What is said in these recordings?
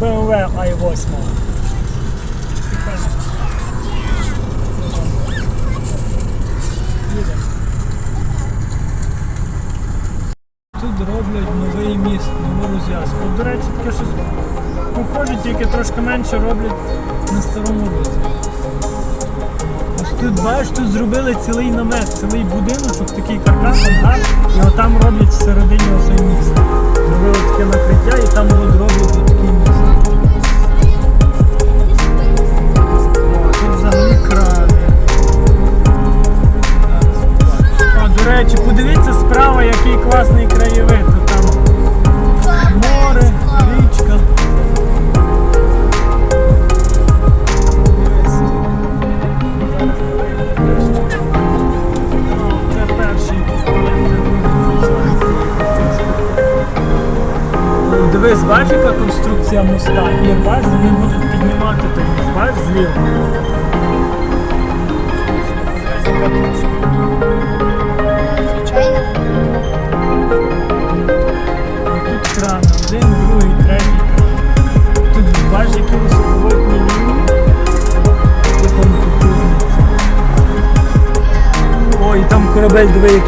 BMW i8. Тут роблять новий міст, нову розв'язку. До речі, таке щось похоже, тільки трошки менше роблять на старому розі. Ось тут бачиш, тут зробили цілий намет, цілий будиночок, такий каркас, ангар, і отам роблять всередині оцей міст. Зробили таке накриття і там от роблять речі, подивіться справа, який класний краєвид. Там море, річка. Дивись, бачиш, яка конструкція моста? І бачиш,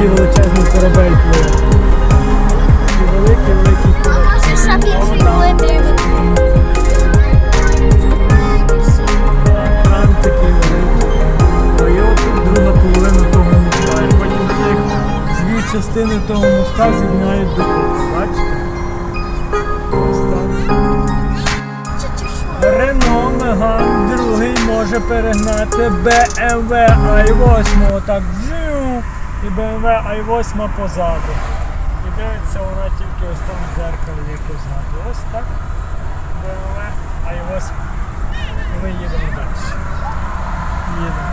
який величезний корабель пливе. Такий великий, великий А корабель. ще більше робити? Кран такий великий. А його тут друга половина того моста. І потім цих дві частини того моста з'єднають до. Бачите? Рено Меган другий може перегнати BMW i8 отак джиу, і BMW i8 позаду. І дивиться вона тільки ось там дзеркалі позаду. Ось так. BMW i8. І ми їдемо далі. Їдемо,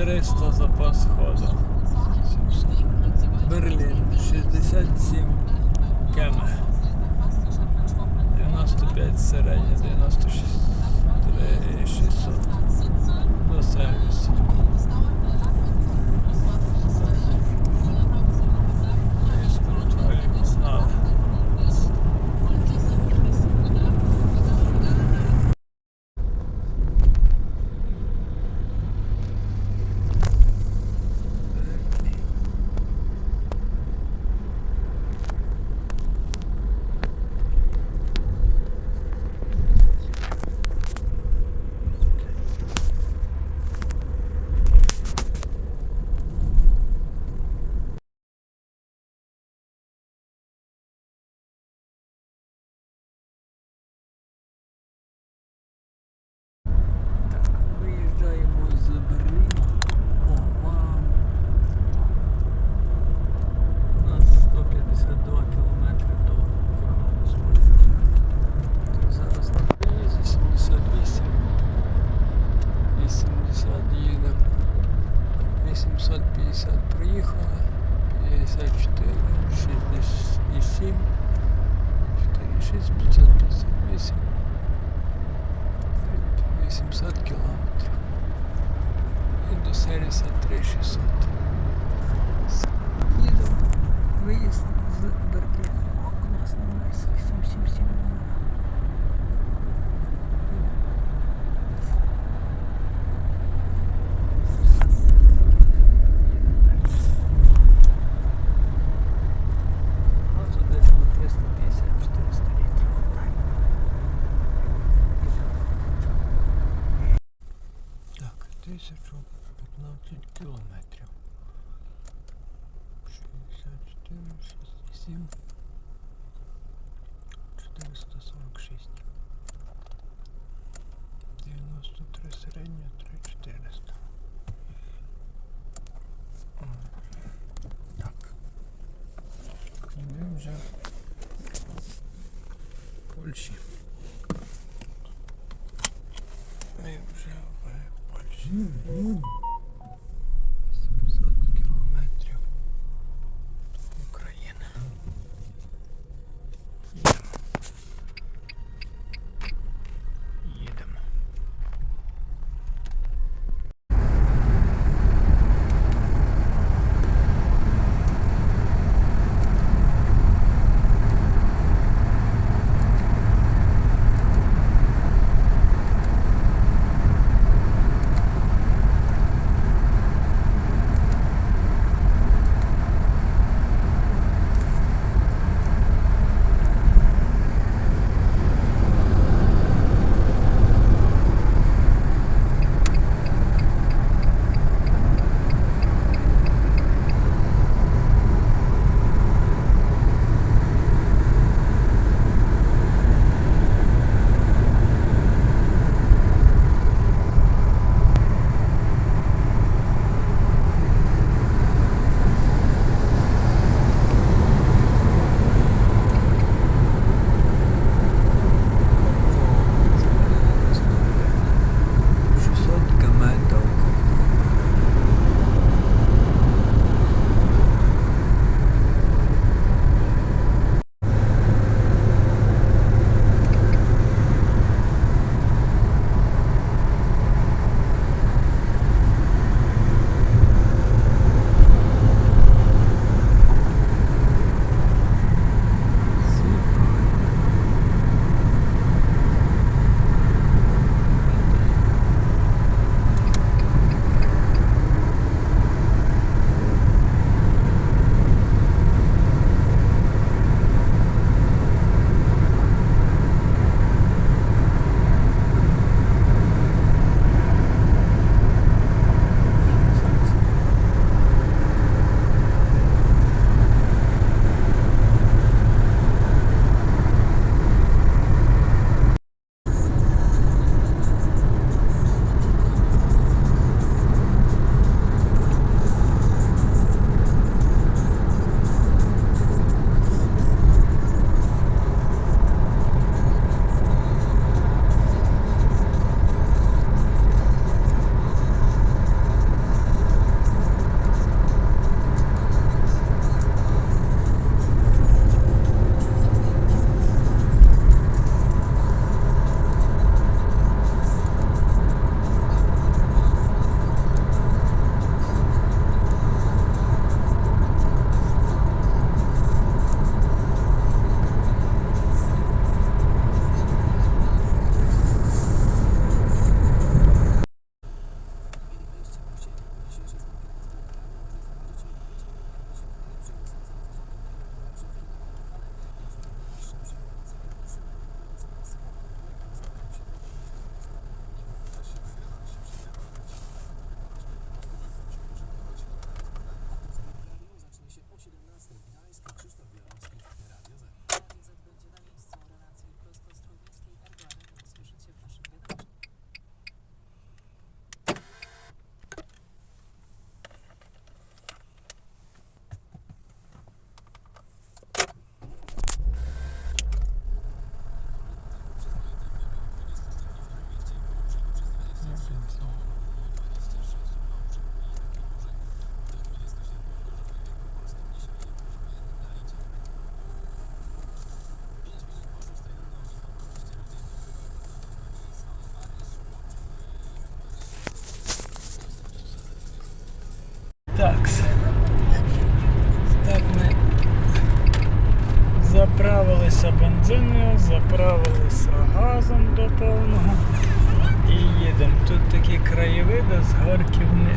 300 запас ходу. Берлін 67 км. 95 середня, 96 600 до сервісу.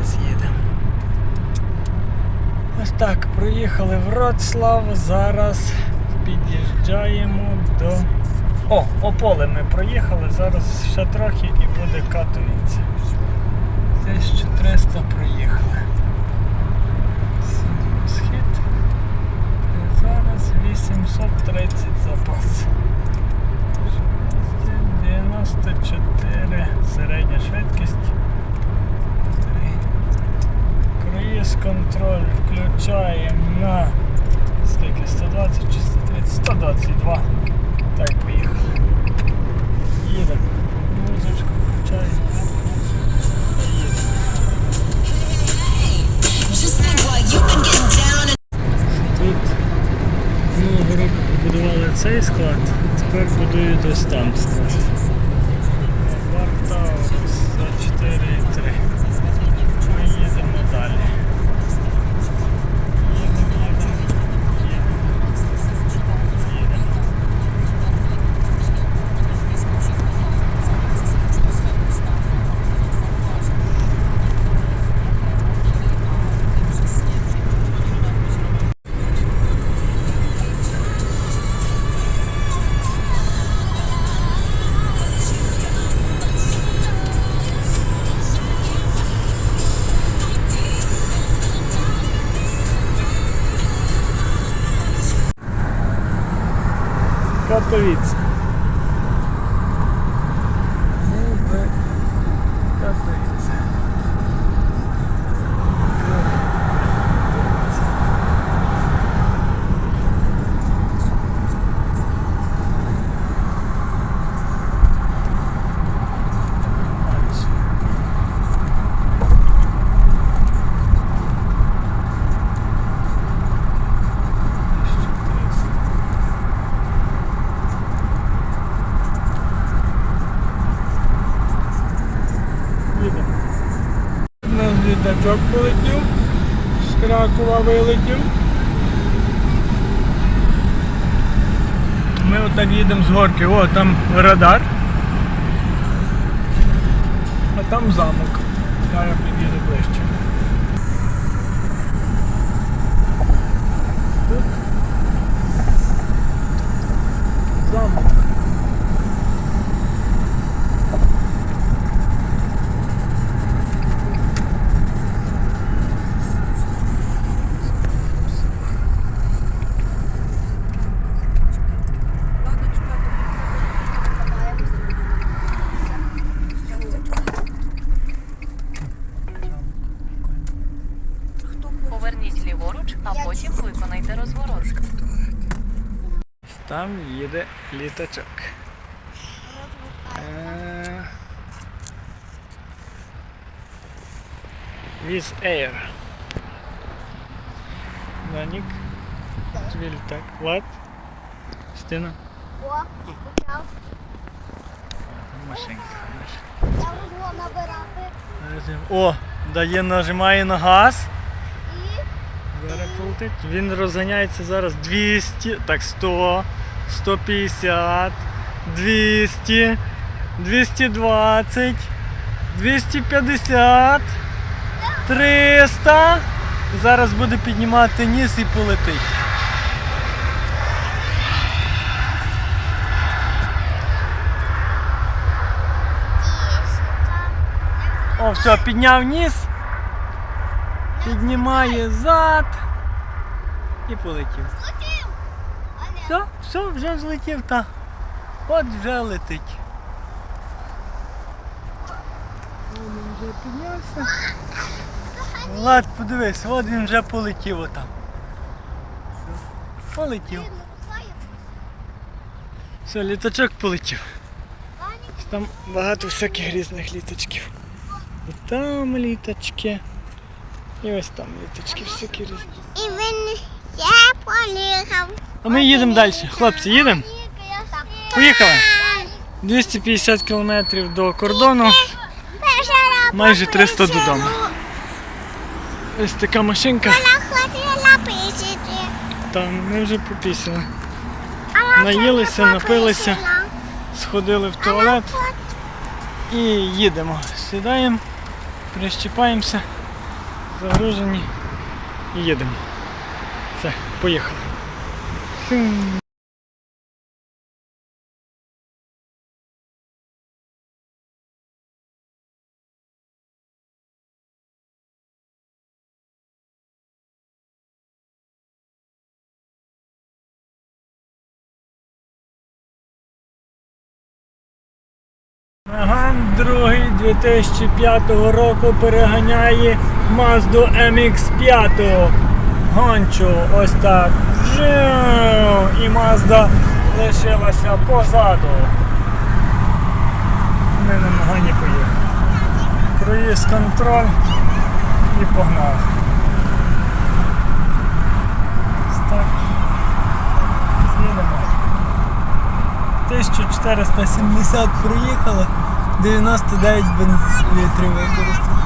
Горки вниз їдемо. Ось так, проїхали в Вроцлав, зараз під'їжджаємо до. О, Ополе ми проїхали, зараз ще трохи і буде Катовіця. 1300 проїхали. Схід. Зараз 830 запас. 94 середня швидкість. Круїз контроль включаємо на скільки? 120 чи 130? 122. Так, поїхали. Їдемо. Музичку включаємо. Тут минулого року побудували цей склад, тепер будують ось там склад. Катовіце. Ми в Катовіце. Дальше. Ще 300. Їдемо. У нас літачок полетів, з Кракова вилетів. Ми отак їдемо з. О, там радар. А там замок. Зараз під'їду ближче. Тут замок. Поверніть ліворуч, а потім виконайте розворот. Там їде літачок. Е, Wizz Air. Данік. Тобі літак. What? Стина? Машинка. Я можу набирати. О, дає, нажимає на газ. Зараз полетить. Він розганяється зараз 200, так 100, 150, 200, 220, 250, 300. Зараз буде піднімати ніс і полетить. О, все, підняв ніс, піднімає зад і полетів. Все, вже злетів, та. От вже летить. Він вже піднявся. Влад, подивись, от він вже полетів отам. Полетів. Все, літачок полетів. Там багато всяких різних літачків. І там літачки. І ось там літачки всякі різні. І він я поїхав. А ми їдемо далі. Хлопці, їдемо? Поїхали. 250 кілометрів до кордону. Майже 300 додому. Ось така машинка. Там ми вже попісили. Наїлися, напилися. Сходили в туалет і їдемо. Сідаємо, прищіпаємося, загружені і їдемо. Все, поїхали. Фюм. Меган другий 2005 року переганяє Mazda MX5. Гончу ось так. І Mazda лишилася позаду. Ми на Мегані поїхали. Круїз контроль і погнали. Ось так. Їдемо. 1470 проїхали, 99 бенз- літрів використали.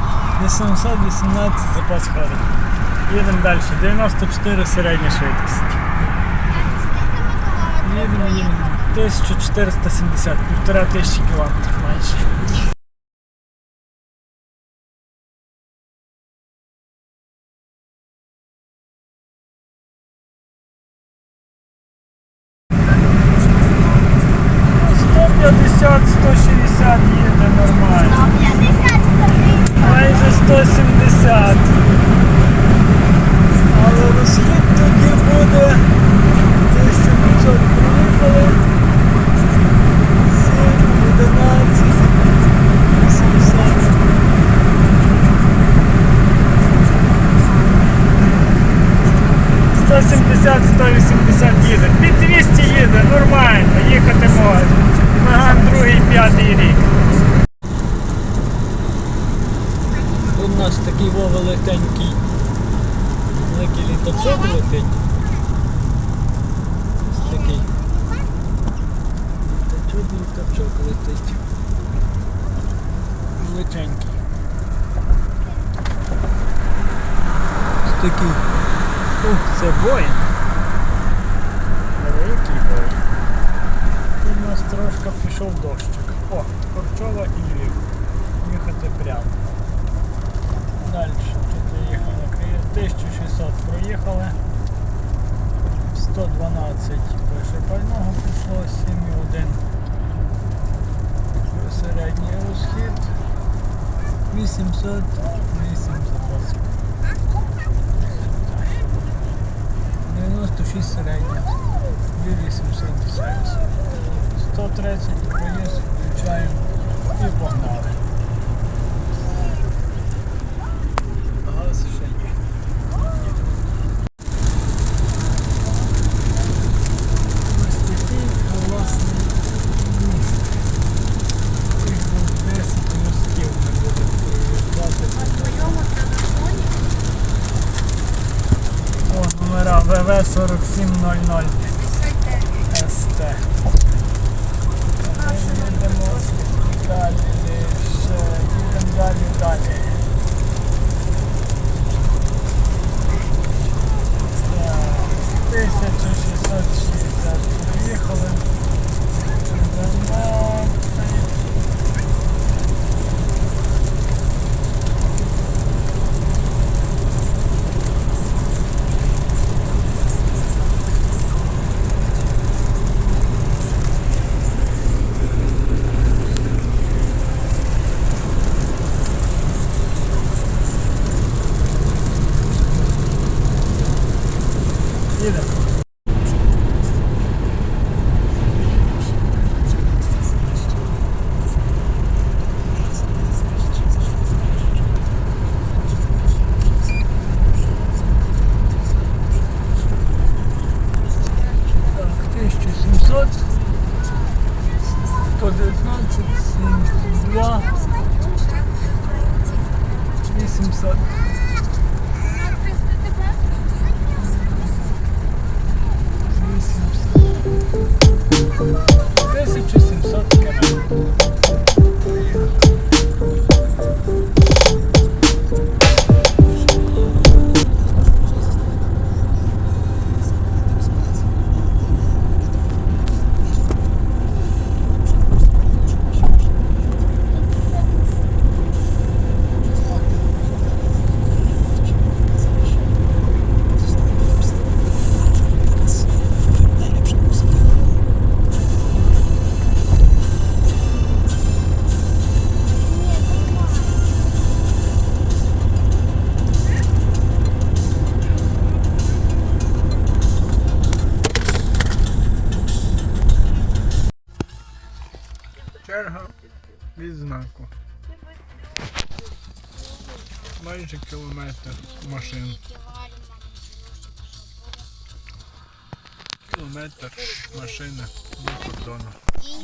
818 запас ходу. Їдемо далі. 94 середня швидкість. Їдемо, їдемо. 1470, півтора тисячі кілометрів майже. У нас такий во великенький великий літачок летить. Ось такий. Літачок, літачок летить. Величенький. Ось такий. Ух, це Боїн. Великий Боїн. Тут у нас трошки пішов дощик. О, Корчова і Львів. Їхати прямо. Далі тут їхали на 1600 проїхали. 112 пише пального пішло, 7,1 середній розхід. 800, 800 96 середня. 2810. 130 проїзд, включаємо і погнали.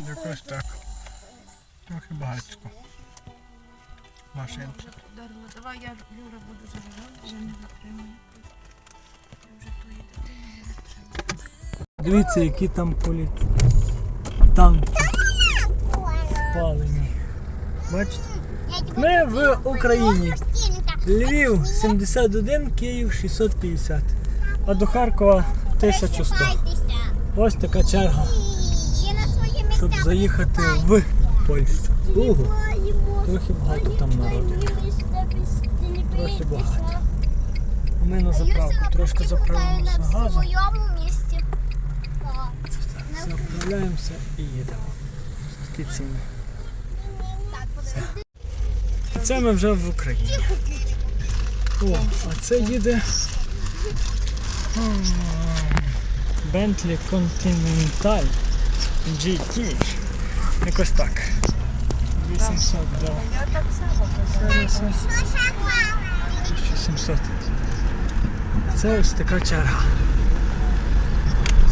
Якось так. Трохи багатько. Машин. Дарила, давай я Юра буду я не витримую. Дивіться, які там полі... танки спалені. Бачите? Ми в Україні. Львів 71, Київ 650. А до Харкова 1100. Ось така черга, щоб заїхати в Польщу. Ого, трохи багато там народу. Трохи багато. А ми на заправку трошки заправимося газом. Заправляємося і їдемо. Такі ціни. Подивись. Це ми вже в Україні. О, а це їде Bentley Continental GT. Якось так. 800 до Я так само. сервісу. 1700. Це ось така черга.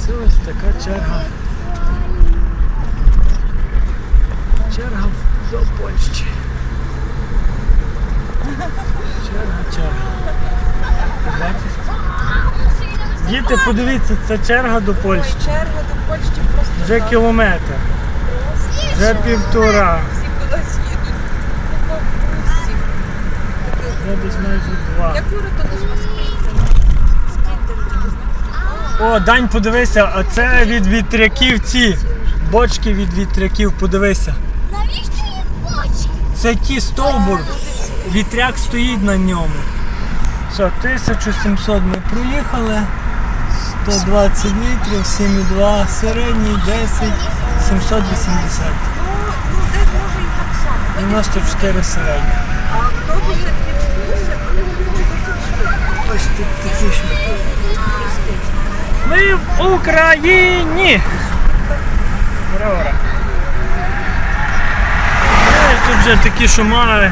Це ось така черга. Черга до Польщі. Черга, черга. Діти, подивіться, це черга до Польщі. Черга до Польщі просто Вже кілометр. Вже півтора. Всі кудись їдуть. Вже десь майже два. Як Юра то знаєш? О, Дань, подивися, а це від вітряків ці. Бочки від вітряків, подивися. Навіщо їм бочки? Це ті стовбур. Вітряк стоїть на ньому. Що, 1700 ми проїхали. 120 літрів, 7,2, середній 10, 780. Ну, ну десь може і так само. 94 середній. А автобуси підбулися, вони будуть 10 штук. Ось тут такі ж. Ми в Україні! Ура, ура! Тут вже такі шумахер.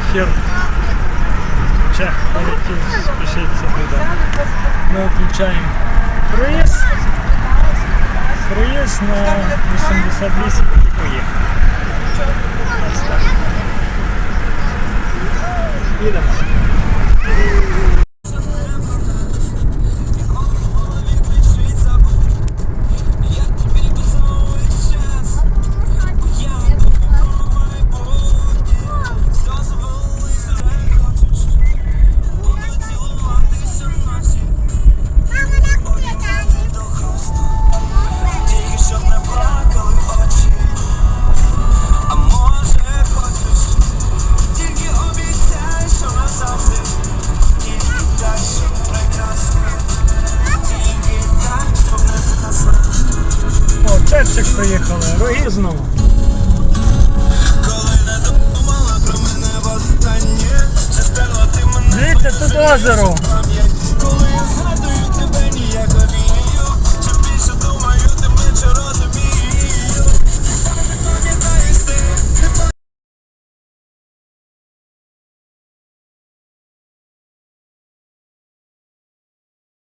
Чех полетів, спішиться туди. Ми включаємо проїзд. Проїзд на 88 і поїхав. Їдемо.